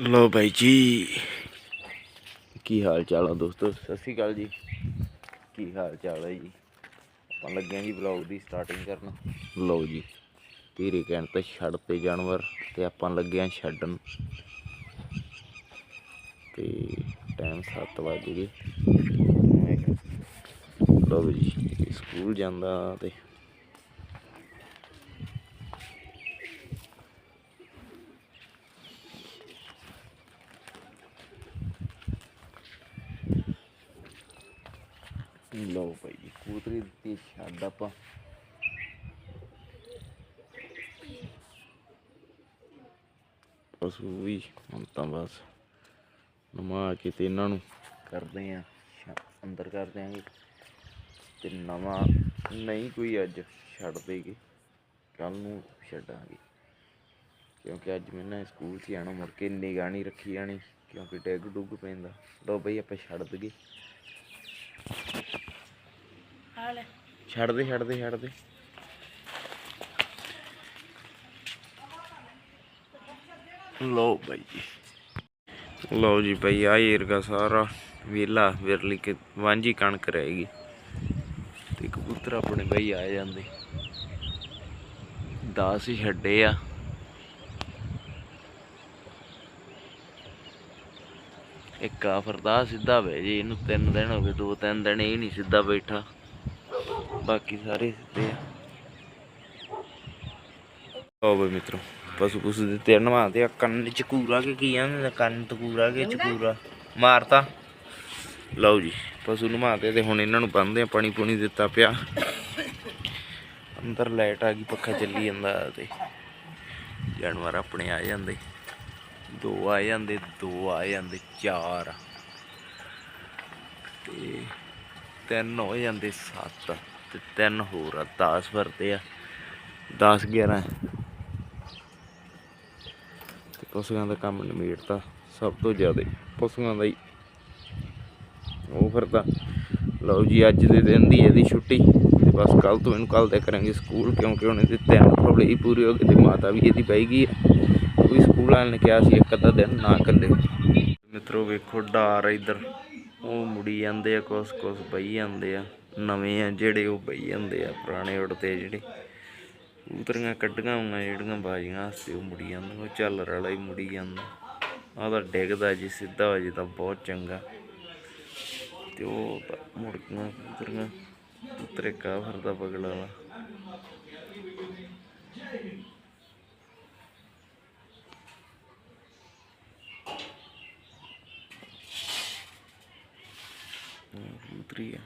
ਲੋ ਬਾਈ ਜੀ। ਕੀ ਹਾਲ ਚਾਲ ਆ ਦੋਸਤੋ? ਸਤਿ ਸ਼੍ਰੀ ਅਕਾਲ ਜੀ। ਕੀ ਹਾਲ ਚਾਲ ਹੈ ਜੀ? ਆਪਾਂ ਲੱਗੇ ਜੀ ਵਲੌਗ ਦੀ ਸਟਾਰਟਿੰਗ ਕਰਨ। ਲਓ ਜੀ ਧੀਰੇ ਕਹਿਣ ਤੇ ਛੱਡ ਤੇ ਜਾਨਵਰ ਤੇ ਆਪਾਂ ਲੱਗੇ ਆਂ ਛੱਡਣ। ਤੇ ਟਾਈਮ 7 ਵਜੇ ਗਏ। ਲਓ ਜੀ, ਸਕੂਲ ਜਾਂਦਾ ਤੇ ਲਓ ਭਾਈ ਜੀ, ਕੂਤਰੀ ਦਿੱਤੀ ਛੱਡ ਆਪਾਂ। ਪਸ਼ੂ ਵੀ ਹੁਣ ਤਾਂ ਬਸ ਨਮਾ ਕੇ ਤੇ ਇਹਨਾਂ ਨੂੰ ਕਰਦੇ ਆ ਅੰਦਰ ਕਰ ਦਿਆਂਗੇ। ਤੇ ਨਵਾਂ ਨਹੀਂ ਕੋਈ ਅੱਜ ਛੱਡ ਦੇਗੇ, ਕੱਲ ਨੂੰ ਛੱਡਾਂਗੇ। ਕਿਉਂਕਿ ਅੱਜ ਮੈਂ ਨਾ ਸਕੂਲ 'ਚ ਜਾਣਾ ਮੁੜ ਕੇ ਨਿਗਾਹ ਨਹੀਂ ਰੱਖੀ ਜਾਣੀ, ਕਿਉਂਕਿ ਡਿੱਗ ਡੁੱਗ ਪੈਂਦਾ। ਲਓ ਬਈ ਆਪਾਂ ਛੱਡ ਦਈਏ ਹਾਲੇ। ਛੱਡ ਦੇ ਛੱਡ ਦੇ ਛੱਡ ਦੇ ਲਓ ਬਾਈ ਜੀ। ਲਓ ਜੀ ਭਾਈ ਆ ਏਰਗਾ ਸਾਰਾ। ਵੇਲਾ, ਵਿਰਲੀ ਕੇ ਵਾਂਝੀ ਕਣਕ ਰਹੇਗੀ ਤੇ ਕਬੂਤਰ ਆਪਣੇ ਬਈ ਆ ਜਾਂਦੇ। 10 ਹੀ ਛੱਡੇ ਆ। ਇੱਕ ਆ ਫਰਦਾ ਸਿੱਧਾ ਵੇ ਜੀ, ਇਹਨੂੰ ਤਿੰਨ ਦਿਨ ਹੋ ਗਏ, ਦੋ ਤਿੰਨ ਦਿਨ ਇਹ ਨਹੀਂ ਸਿੱਧਾ ਬੈਠਾ। ਬਾਕੀ ਸਾਰੇ ਸਿੱਧੇ ਆ। ਆਓ ਬਈ ਮਿੱਤਰੋ ਪਸ਼ੂ ਪਸ਼ੂ ਦਿੱਤੇ ਆ ਨਵਾ ਤੇ ਆ ਕੰਨ ਚ ਕੂਰਾ ਕੇ ਕੀ ਆ ਕੰਨ ਤੇ ਕੂਰਾ ਕੇ ਚਕੂਰਾ। ਮਾਰਤਾ। ਲਓ ਜੀ ਪਸ਼ੂ ਨਵਾਤੇ ਤੇ ਹੁਣ ਇਹਨਾਂ ਨੂੰ ਬੰਨਦੇ ਆ ਪਾਣੀ ਪੂਣੀ ਦਿੱਤਾ ਪਿਆ। ਅੰਦਰ ਲਾਈਟ ਆ ਗਈ ਪੱਖਾ ਚੱਲੀ ਜਾਂਦਾ ਤੇ। ਜਾਨਵਰ ਆਪਣੇ ਆ ਜਾਂਦੇ। ਦੋ ਆ ਜਾਂਦੇ ਦੋ ਆ ਜਾਂਦੇ ਚਾਰ। ਤੇ ਤਿੰਨ ਹੋ ਜਾਂਦੇ ਸੱਤ। ਤੇ ਤਿੰਨ ਹੋਰ ਆ 10 ਵਰਤੇ ਆ 10 11 ਤੇ ਪਸ਼ੂਆਂ ਦਾ ਕੰਮ ਨਿਮੇੜਤਾ ਸਭ ਤੋਂ ਜ਼ਿਆਦਾ, ਪਸ਼ੂਆਂ ਦਾ ਹੀ। ਉਹ ਫਿਰਦਾ। ਲਓ ਜੀ, ਅੱਜ ਦੇ ਦਿਨ ਦੀ ਇਹਦੀ ਛੁੱਟੀ, ਤੇ ਬਸ ਕੱਲ ਤੋਂ ਇਹਨੂੰ ਕੱਲ ਤੇ ਕਰਾਂਗੇ ਸਕੂਲ, ਕਿਉਂਕਿ ਹੁਣ ਇਹਦੇ ਤਿੰਨ ਥੋੜੇ ਹੀ ਪੂਰੇ ਹੋ ਗਈ ਤੇ ਮਾਤਾ ਵੀ ਇਹਦੀ ਬਹਿ ਗਈ ਹੈ ਉਹ ਸਕੂਲ ਵਾਲਿਆਂ ਨੇ ਕਿਹਾ ਸੀ ਇੱਕ ਅੱਧਾ ਦਿਨ ਨਾ ਕੱਲੇ ਮਿੱਤਰੋ, ਵੇਖੋ, ਡਾਰ ਇੱਧਰ। ਉਹ ਮੁੜੀ ਜਾਂਦੇ ਆ ਕੁਛ ਕੁਛ ਬਈ ਜਾਂਦੇ ਆ। ਨਵੇਂ ਆ ਜਿਹੜੇ ਉਹ ਬਈ ਜਾਂਦੇ ਆ, ਪੁਰਾਣੇ ਉੜਦੇ ਜਿਹੜੇ ਉਤਰੀਆਂ ਕੱਢੀਆਂ ਹੋਈਆਂ, ਜਿਹੜੀਆਂ ਬਾਜੀਆਂ ਵਾਸਤੇ ਉਹ ਮੁੜੀ ਜਾਂਦਾ, ਉਹ ਝੱਲਰ ਵਾਲਾ ਹੀ ਮੁੜੀ ਜਾਂਦਾ। ਆਹ ਤਾਂ ਡਿੱਗਦਾ ਜੀ, ਸਿੱਧਾ ਹੋ ਜੇ ਤਾਂ ਬਹੁਤ ਚੰਗਾ। ਤੇ ਉਹ ਤਾਂ ਮੁੜ ਗਈਆਂ ਉਤਰੀਆਂ ਉਤਰੇ ਕਾ ਫਿਰਦਾ ਬਗਲਾ ਵਾਲਾ ਹਮ, ਉਤਰੀ ਆ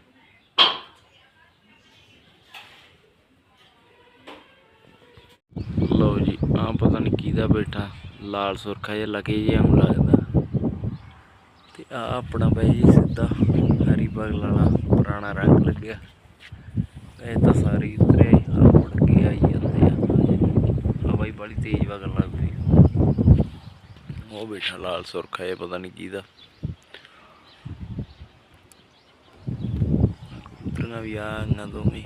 ਲਓ ਜੀ ਆ ਪਤਾ ਨਹੀਂ ਕਿਹਦਾ ਬੈਠਾ, ਲਾਲ ਸੁਰਖਾ ਜਿਹਾ ਲੱਗੇ ਜਿਹਾ ਨੂੰ ਲੱਗਦਾ। ਤੇ ਆ ਆਪਣਾ ਬਾਈ ਜੀ ਸਿੱਧਾ ਹਰੀ ਬਗਲ ਵਾਲਾ ਪੁਰਾਣਾ ਰੰਗ ਲੱਗਿਆ। ਇਹ ਤਾਂ ਸਾਰੇ ਉਤਰੇ ਆ ਕੇ ਆਈ ਜਾਂਦੇ ਆ। ਹਵਾਈ ਬੜੀ ਤੇਜ਼ ਵਗਣ ਲੱਗਦੀ ਉਹ ਬੈਠਾ ਲਾਲ ਸੁਰਖਾ ਜਿਹਾ, ਪਤਾ ਨਹੀਂ ਕਿਹਦਾ। ਕਬੂਤਰਾਂ ਵੀ ਆ ਨਾ ਦੋਵੇਂ।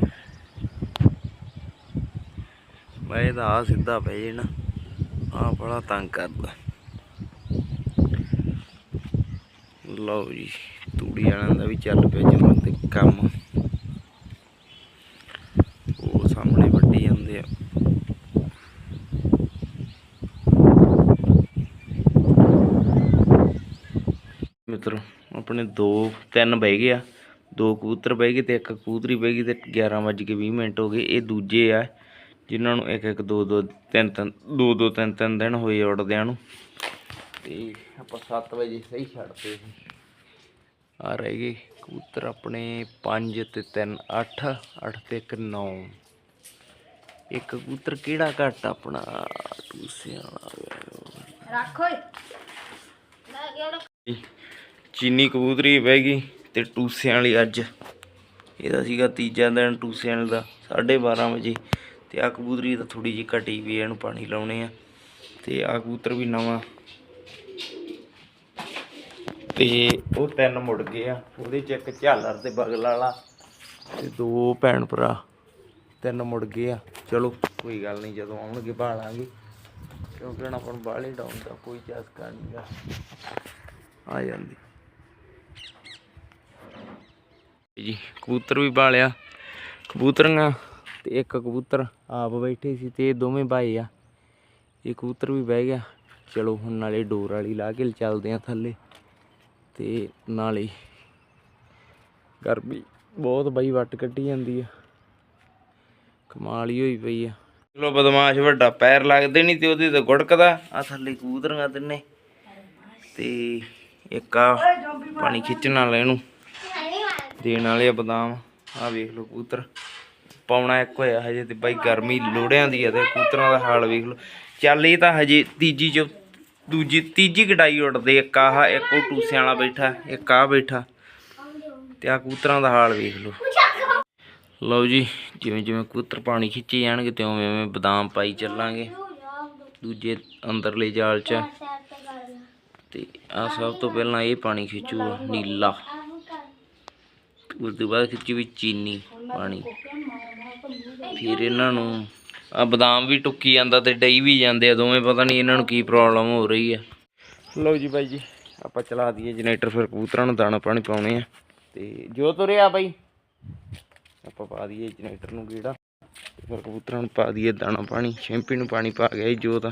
ਮੈਂ ਇਹਦਾ ਆ ਸਿੱਧਾ ਪੈ ਜੇ ਨਾ। ਆ ਬੜਾ ਤੰਗ ਕਰਦਾ। ਲਓ ਜੀ, ਤੂੜੀ ਵਾਲਿਆਂ ਦਾ ਵੀ ਚੱਲ ਪਿਆ ਚਲੋ ਤੇ ਕੰਮ। ਉਹ ਸਾਹਮਣੇ ਵੱਢੀ ਜਾਂਦੇ ਆ। ਮਿੱਤਰੋ, ਆਪਣੇ ਦੋ, ਤਿੰਨ ਬਹਿ ਗਏ ਆ। ਦੋ ਕਬੂਤਰ ਬਹਿ ਗਏ ਤੇ ਇੱਕ ਕਬੂਤਰੀ ਬਹਿ ਗਈ ਤੇ 11 ਵੱਜ ਕੇ 20 ਮਿੰਟ ਹੋ ਗਏ। ਇਹ ਦੂਜੇ ਆ। ਜਿਨ੍ਹਾਂ ਨੂੰ ਇੱਕ ਇੱਕ ਦੋ ਦੋ ਤਿੰਨ ਤਿੰਨ ਦੋ ਦੋ ਤਿੰਨ ਤਿੰਨ ਦਿਨ ਹੋਏ ਉੜਦਿਆਂ ਨੂੰ। ਤੇ ਆਪਾਂ 7 ਵਜੇ ਸਹੀ ਛੱਡਤੇ ਸੀ। ਆ ਰਹਿ ਗਏ ਕਬੂਤਰ ਆਪਣੇ 5 ਤੇ 3 8 8 ਤੇ 1 9 ਇੱਕ ਕਬੂਤਰ ਕਿਹੜਾ ਘੱਟ ਆਪਣਾ? ਟੂਸਿਆਂ ਵਾਲਾ ਰੱਖ ਓਏ। ਚੀਨੀ ਕਬੂਤਰੀ ਬਹਿ ਗਈ ਤੇ ਟੂਸਿਆਂ ਵਾਲੀ ਅੱਜ। ਇਹਦਾ ਸੀਗਾ ਤੀਜਾ ਦਿਨ ਟੂਸਿਆਂ ਦਾ 12:30 ਵਜੇ। ਤੇ ਆ ਕਬੂਤਰੀ ਤਾਂ ਥੋੜੀ ਜਿਹੀ ਘਟੀ ਵੀ ਇਹਨੂੰ ਪਾਣੀ ਲਾਉਣੇ ਆ। ਤੇ ਆ ਕਬੂਤਰ ਵੀ ਨਵਾਂ। ਤੇ ਉਹ ਤਿੰਨ ਮੁੜ ਗਏ ਆ, ਉਹਦੇ ਚ ਇੱਕ ਝਾਲਰ ਤੇ ਬਗਲ ਵਾਲਾ ਤੇ ਦੋ ਭੈਣ ਭਰਾ, ਤਿੰਨ ਮੁੜ ਗਏ ਆ। ਚਲੋ, ਕੋਈ ਗੱਲ ਨਹੀਂ, ਜਦੋਂ ਆਉਣਗੇ ਭਾਲਾਂਗੇ। ਕਿਉਂਕਿ ਹੁਣ ਆਪਾਂ ਨੂੰ ਬਾਹਲੇ ਡਾਊਨ ਦਾ ਕੋਈ ਚਸਕਾ ਨਹੀਂਗਾ ਆ। ਜਾਂਦੀ। ਜੀ, ਕਬੂਤਰ ਵੀ ਬਾਲਿਆ ਕਬੂਤਰੀਆਂ ਤੇ ਇੱਕ ਕਬੂਤਰ ਆਪ ਬੈਠੇ ਸੀ ਤੇ ਇਹ ਦੋਵੇਂ ਬਾਏ ਆ। ਇਹ ਕਬੂਤਰ ਵੀ ਬਹਿ ਗਿਆ। ਚਲੋ ਹੁਣ ਨਾਲੇ ਡੋਰ ਵਾਲੀ ਲਾ ਕੇ ਚੱਲਦੇ ਆ ਥੱਲੇ ਤੇ ਨਾਲੇ ਗਰਮੀ ਬਹੁਤ ਬਈ, ਵੱਟ ਕੱਢੀ ਜਾਂਦੀ ਆ। ਕਮਾਲ ਹੀ ਹੋਈ ਪਈ ਆ। ਚਲੋ ਬਦਮਾਸ਼ ਵੱਡਾ ਪੈਰ ਲੱਗਦੇ ਨਹੀਂ ਤੇ ਉਹਦੇ ਤੇ ਗੁੜਕਦਾ। ਆ ਥੱਲੇ ਕਬੂਤਰੀਆਂ ਤਿੰਨੇ। ਤੇ ਇੱਕ ਆ ਪਾਣੀ ਖਿੱਚਣ ਵਾਲਾ ਇਹਨੂੰ ਦੇਣ ਵਾਲੇ ਆ ਬਦਾਮ। ਆ ਵੇਖ ਲਓ ਕਬੂਤਰ। ਪਾਉਣਾ ਇੱਕ ਹੋਇਆ ਹਜੇ ਤੇ ਬਾਈ ਗਰਮੀ ਲੋੜਿਆਂ ਦੀ ਆ ਤੇ ਕੂਤਰਾਂ ਦਾ ਹਾਲ ਵੇਖ ਲਓ। ਚੱਲ ਇਹ ਤਾਂ ਹਜੇ ਤੀਜੀ ਚ, ਦੂਜੀ, ਤੀਜੀ ਕਢਾਈ ਉੱਡਦੇ, ਇੱਕ ਆਹ, ਇੱਕ ਉਹ ਟੂਸਿਆਂ ਵਾਲਾ ਬੈਠਾ, ਇੱਕ ਆ ਬੈਠਾ। ਤੇ ਆ ਕੂਤਰਾਂ ਦਾ ਹਾਲ ਵੇਖ ਲਓ। ਲਓ ਜੀ, ਜਿਵੇਂ ਜਿਵੇਂ ਕੂਤਰ ਪਾਣੀ ਖਿੱਚੀ ਜਾਣਗੇ ਤੇ ਉਵੇਂ ਉਵੇਂ ਬਦਾਮ ਪਾਈ ਚੱਲਾਂਗੇ। ਦੂਜੇ ਅੰਦਰਲੇ ਜਾਲ 'ਚ। ਤੇ ਆ ਸਭ ਤੋਂ ਪਹਿਲਾਂ ਇਹ ਪਾਣੀ ਖਿੱਚੂਗਾ, ਨੀਲਾ। ਉਸ ਤੋਂ ਬਾਅਦ ਖਿੱਚੀ ਵੀ ਚੀਨੀ ਪਾਣੀ। ਫਿਰ ਇਹਨਾਂ ਨੂੰ। ਆ ਬਦਾਮ ਵੀ ਟੁੱਕੀ ਜਾਂਦਾ ਤੇ ਡਈ ਵੀ ਜਾਂਦੇ ਆ, ਦੋਵੇਂ ਪਤਾ ਨਹੀਂ ਇਹਨਾਂ ਨੂੰ ਕੀ ਪ੍ਰੋਬਲਮ ਹੋ ਰਹੀ ਆ। ਲਓ ਜੀ ਬਾਈ ਜੀ, ਆਪਾਂ ਚਲਾ ਦਈਏ ਜਨਰੇਟਰ ਫਿਰ ਕਬੂਤਰਾਂ ਨੂੰ ਦਾਣਾ ਪਾਣੀ ਪਾਉਣੇ ਆ। ਤੇ ਜੋ ਤੁਰਿਆ ਬਾਈ, ਆਪਾਂ ਪਾ ਦਈਏ ਜਨਰੇਟਰ ਨੂੰ ਗੇੜਾ। ਫਿਰ ਕਬੂਤਰਾਂ ਨੂੰ ਪਾ ਦਈਏ ਦਾਣਾ ਪਾਣੀ, ਸ਼ੈਂਪੀ ਨੂੰ ਪਾਣੀ ਪਾ ਗਿਆ ਜੀ ਜੋ ਤਾਂ।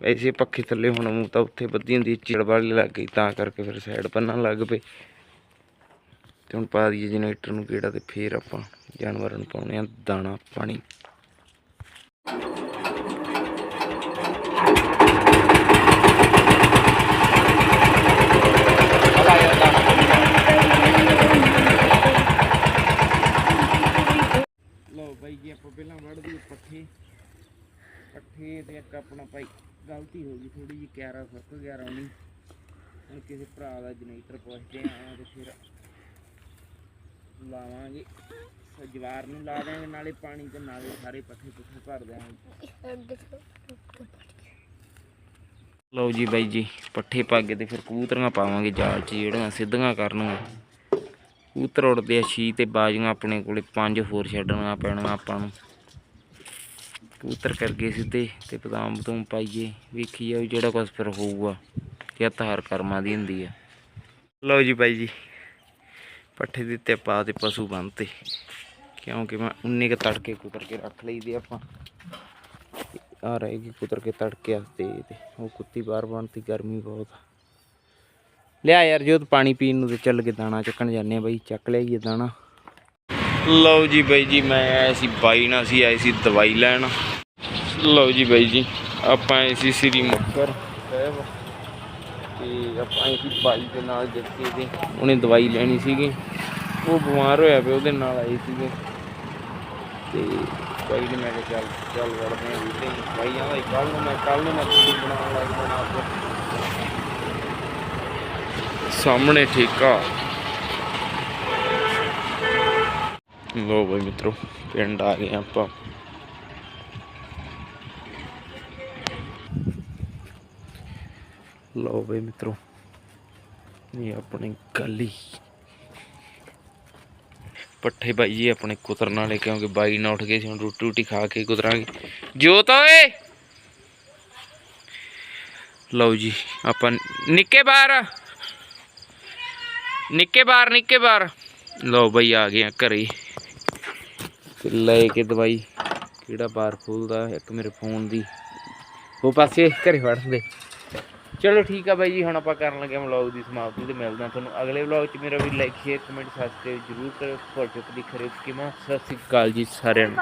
ਵੈਸੇ ਪੱਖੇ ਥੱਲੇ ਹੁਣ ਮੂੰਹ ਤਾਂ ਉੱਥੇ ਬੱਦੀ ਹੁੰਦੀ ਚਿੜ ਵਾਲੀ ਲੱਗ ਗਈ, ਤਾਂ ਕਰਕੇ ਫਿਰ ਸਾਈਡ ਪੰਨਣ ਲੱਗ ਪਏ। ਤੇ ਹੁਣ ਪਾ ਦਈਏ ਜਨਰੇਟਰ ਨੂੰ ਗੇੜਾ ਤੇ ਫੇਰ ਆਪਾਂ ਜਾਨਵਰਾਂ ਨੂੰ ਪਾਉਣੇ ਆ, ਦਾਣਾ, ਪਾਣੀ। ਲਓ ਬਾਈ ਜੀ, ਆਪਾਂ ਪਹਿਲਾਂ ਵੜ ਦਈਏ ਪੱਠੇ। ਪੱਠੇ ਤੇ ਇੱਕ ਆਪਣਾ ਭਾਈ, ਗਲਤੀ ਹੋ ਗਈ ਥੋੜੀ ਜਿਹੀ ਕਿਆਰਾ ਫੱਕ ਗਿਆ ਰੌਣੀ ਹੁਣ ਕਿਸੇ ਭਰਾ ਦਾ ਜਨਰੇਟਰ ਪੁੱਛਦੇ ਆ, ਤੇ ਫਿਰ ਲਾਵਾਂਗੇ। ਜਵਾਰ ਨੂੰ ਲਾ ਦਿਆਂਗੇ ਨਾਲੇ ਪਾਣੀ ਤੇ ਨਾਲੇ ਸਾਰੇ ਪੱਠੇ ਪੁੱਠੇ ਭਰ ਦਿਆਂਗੇ ਲਓ ਜੀ ਬਾਈ ਜੀ, ਪੱਠੇ ਪਾ ਕੇ ਤੇ ਫਿਰ ਕਬੂਤਰੀਆਂ ਪਾਵਾਂਗੇ ਜਾਲ 'ਚ, ਜਿਹੜੀਆਂ ਸਿੱਧੀਆਂ ਕਰਨਗੀਆਂ। ਕਬੂਤਰ ਉੜਦੇ ਆ ਛੀ ਤੇ ਬਾਜੀਆਂ ਆਪਣੇ ਕੋਲੇ ਪੰਜ ਹੋਰ ਛੱਡਣੀਆਂ ਪੈਣੀਆਂ ਆਪਾਂ ਨੂੰ। ਕਬੂਤਰ ਕਰਕੇ ਸਿੱਧੇ ਤੇ ਬਦਾਮ ਬਦੂਮ ਪਾਈਏ ਵੇਖੀ ਜਾਓ ਜਿਹੜਾ ਕੁਛ ਫਿਰ ਹੋਊਗਾ ਕਿ ਹਰ ਕਰਮਾਂ ਦੀ ਹੁੰਦੀ ਆ। ਲਓ ਜੀ ਬਾਈ ਜੀ, ਪੱਠੇ ਦਿੱਤੇ ਪਾ ਤੇ ਪਸ਼ੂ ਬੰਨਤੇ। ਕਿਉਂਕਿ ਮੈਂ ਉਨੇ ਕੁ ਤੜਕੇ ਕੁਤਰ ਕੇ ਰੱਖ ਲਈਦੇ ਆਪਾਂ। ਆ ਰਹੇਗੀ ਕੁਤਰ ਕੇ ਤੜਕੇ ਆਸਤੇ ਤੇ ਉਹ ਕੁੱਤੀ ਬਾਹਰ ਬਣਤੀ ਗਰਮੀ ਬਹੁਤ ਆ। ਲਿਆ ਯਾਰ ਜੋਤ, ਪਾਣੀ ਪੀਣ ਨੂੰ ਤੇ ਚੱਲ ਕੇ ਦਾਣਾ ਚੱਕਣ ਜਾਂਦੇ ਆ ਬਾਈ, ਚੱਕ ਲਿਆਈਏ ਦਾਣਾ। ਲਓ ਜੀ ਬਾਈ ਜੀ, ਮੈਂ ਆਇਆ ਸੀ ਬਾਈ ਨਾਲ ਸੀ ਆਏ ਸੀ ਦਵਾਈ ਲੈਣ। ਲਓ ਜੀ ਬਾਈ ਜੀ, ਆਪਾਂ ਆਏ ਸੀ ਸ੍ਰੀ ਮੁਕਤਸਰ ਸਾਹਿਬ। ਤੇ ਆਪਾਂ ਆਏ ਸੀ ਬਾਈ ਦੇ ਨਾਲ ਜੱਕੇ ਦੇ। ਉਹਨੇ ਦਵਾਈ ਲੈਣੀ ਸੀਗੀ। ਉਹ ਬਿਮਾਰ ਹੋਇਆ ਪਿਆ, ਉਹਦੇ ਨਾਲ ਆਏ ਸੀਗੇ। ਤੇ ਬਾਈ ਨੇ ਮੈਂ ਕਿਹਾ ਚੱਲ ਚੱਲ ਵੜਦੇ ਆ ਵੀਤੇ ਬਾਈਆਂ ਦਾ ਕੱਲ ਨੂੰ ਮੈਂ ਕੱਲ ਨੂੰ ਮੈਂ ਤੁਸੀਂ ਬਣਾਉਣ ਲੱਗ ਜਾਣਾ ਆਪ ਸਾਹਮਣੇ ਠੇਕਾ। ਲੋ ਬਈ ਮਿੱਤਰੋ ਪਿੰਡ ਆ ਗਏ ਆਪਾਂ। ਲੋ ਬਈ ਮਿੱਤਰੋ ਇਹ ਆਪਣੀ ਗਲੀ। ਪੱਠੇ ਬਾਈ ਜੀ, ਆਪਣੇ ਕੁਤਰਨ ਵਾਲੇ ਕਿਉਂਕਿ ਬਾਈ ਨਾ ਉੱਠ ਗਏ ਸੀ, ਹੁਣ ਰੋਟੀ ਰੋਟੀ ਖਾ ਕੇ ਕੁਤਰਾਂਗੇ। ਜੋਤ ਓਏ! ਲਓ ਜੀ, ਆਪਾਂ ਨਿੱਕੇ ਬਾਹਰ ਨਿੱਕੇ ਬਾਹਰ ਨਿੱਕੇ ਬਾਹਰ ਲਓ ਬਾਈ, ਆ ਗਏ ਆ ਘਰੇ। ਲੈ ਕੇ ਦਵਾਈ। ਕਿਹੜਾ ਬਾਰ ਖੋਲਦਾ? ਇੱਕ ਮੇਰੇ ਫੋਨ ਦੀ। ਉਹ ਪਾਸੇ ਘਰੇ ਫੜ ਵੜਦੇ ਚਲੋ ਠੀਕ ਆ ਬਾਈ ਜੀ, ਹੁਣ ਆਪਾਂ ਕਰਨ ਲੱਗੇ ਵਲੌਗ ਦੀ ਸਮਾਪਤੀ ਤੇ ਮਿਲਦੇ ਹਾਂ ਤੁਹਾਨੂੰ ਅਗਲੇ ਵਲੌਗ 'ਚ। ਮੇਰਾ ਵੀ ਲਾਈਕ ਸ਼ੇਅਰ ਕਮੈਂਟ ਸਬਸਕ੍ਰਾਈਬ ਜ਼ਰੂਰ ਕਰਿਓ। ਫੋਰ ਦੀ ਖਰੀਦ ਕਿਮਾ ਸਤਿ ਸ੍ਰੀ ਅਕਾਲ ਜੀ ਸਾਰਿਆਂ ਨੂੰ।